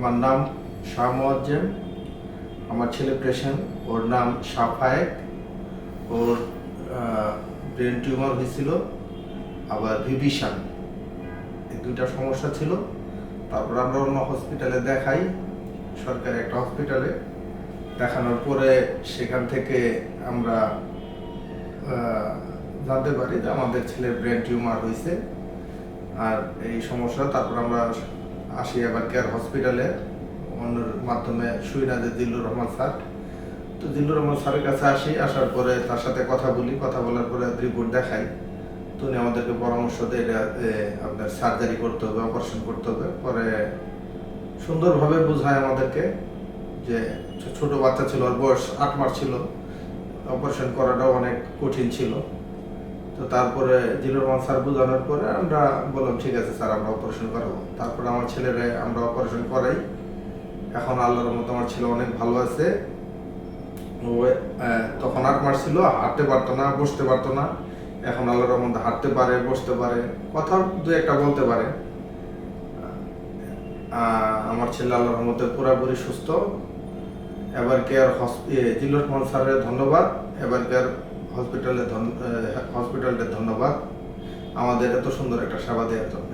আমার নাম শাহ আমার ছেলে পেশেন্ট ওর নাম সাফায়েক ওর ব্রেন টিউমার হয়েছিল, আবার ভিভিশন। এই দুইটা সমস্যা ছিল। তারপর আমরা অন্য হসপিটালে দেখাই, সরকারি একটা হসপিটালে। দেখানোর পরে সেখান থেকে আমরা জানতে পারি যে আমাদের ছেলের ব্রেন টিউমার হয়েছে। আর এই সমস্যা, তারপর আমরা আসি আবার কেয়ার হসপিটালে অন্যের মাধ্যমে সুইনাজে দিল্লুর রহমান স্যার। তো দিল্লুর রহমান স্যারের কাছে আসি, আসার পরে তার সাথে কথা বলি। কথা বলার পরে রিপোর্ট দেখাই। তো উনি আমাদেরকে পরামর্শ দেয় এটা আপনার সার্জারি করতে হবে অপারেশন করতে হবে। পরে সুন্দরভাবে বোঝায় আমাদেরকে যে ছোট বাচ্চা ছিল, ওর বয়স আট মাস ছিল। অপারেশন করাটাও অনেক কঠিন ছিল। তো তারপরে জিলুর রহমান স্যার বোঝানোর পরে আমরা বললাম, ঠিক আছে স্যার, আমরা অপারেশন করাবো। তারপরে আমার ছেলেরে আমরা অপারেশন করাই। এখন আল্লাহর মতো আমার ছেলে অনেক ভালো আছে। ও তখন আট মাস ছিল, হাঁটতে পারতো না, বসতে পারতো না। এখন আল্লাহর মধ্যে হাঁটতে পারে, বসতে পারে, কথা দু একটা বলতে পারে। আমার ছেলে আল্লাহর মধ্যে পুরোপুরি সুস্থ। এবার কেয়ার জিল্লুর রহমান স্যারের ধন্যবাদ। এবার কেয়ার হসপিটালে হসপিটালটা ধন্যবাদ। আমাদের এত সুন্দর একটা সেবা দেওয়ার জন্য।